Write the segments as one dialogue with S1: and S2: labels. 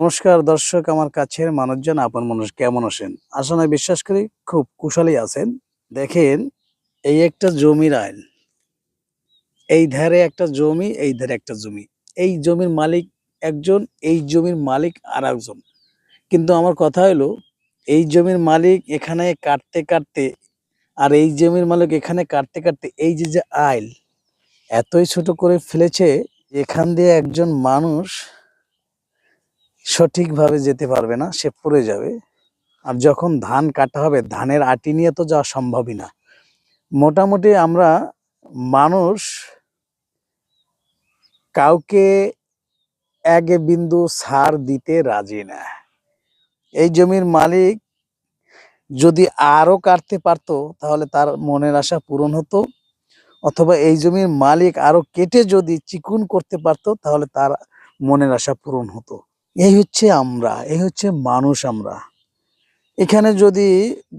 S1: নমস্কার দর্শক, আমার কাছের মানুষজন, আপন মানুষ কেমন আছেন? নয় বিশ্বাস করি খুব কুশালী আছেন। দেখেন, এই একটা জমির আইল এই ধারে একটা জমি, এই ধারে একটা জমি। এই জমির মালিক একজন, এই জমির মালিক আর একজন কিন্তু আমার কথা হলো, এই জমির মালিক এখানে কাটতে কাটতে আর এই জমির মালিক এখানে কাটতে কাটতে এই যে যে আইল, এতই ছোট করে ফেলেছে, এখান দিয়ে একজন মানুষ সঠিকভাবে যেতে পারবে না, সে পড়ে যাবে। আর যখন ধান কাটা হবে, ধানের আটি নিয়ে তো যাওয়া সম্ভবই না। মোটামুটি আমরা মানুষ কাউকে এক বিন্দু সার দিতে রাজি না। এই জমির মালিক যদি আরও কাটতে পারতো, তাহলে তার মনের আশা পূরণ হতো। অথবা এই জমির মালিক আরও কেটে যদি চিকুন করতে পারতো, তাহলে তার মনের আশা পূরণ হতো। এই হচ্ছে আমরা, এই হচ্ছে মানুষ আমরা। এখানে যদি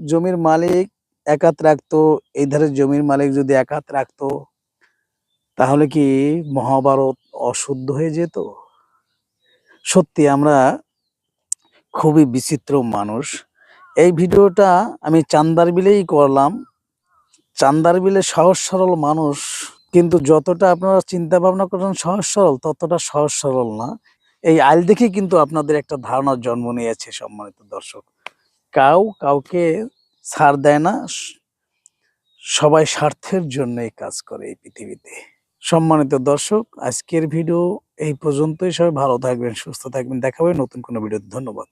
S1: জমির মালিক একাত রাখতো, এই ধারে জমির মালিক যদি একাত রাখতো, তাহলে কি মহাভারত অশুদ্ধ হয়ে যেত? সত্যি আমরা খুবই বিচিত্র মানুষ। এই ভিডিওটা আমি চান্দার বিলেই করলাম। চান্দার বিলে সহজ সরল মানুষ, কিন্তু যতটা আপনারা চিন্তা ভাবনা করেন সহজ সরল, ততটা সহজ সরল না। এই আইল দেখে কিন্তু আপনাদের একটা ধারণার জন্ম নিয়েছে সম্মানিত দর্শক। কাউ কাউকে ছাড় দেয় না সবাই স্বার্থের জন্যই কাজ করে এই পৃথিবীতে। সম্মানিত দর্শক, আজকের ভিডিও এই পর্যন্তই। সবাই ভালো থাকবেন, সুস্থ থাকবেন। দেখাবেন নতুন কোনো ভিডিও ধন্যবাদ।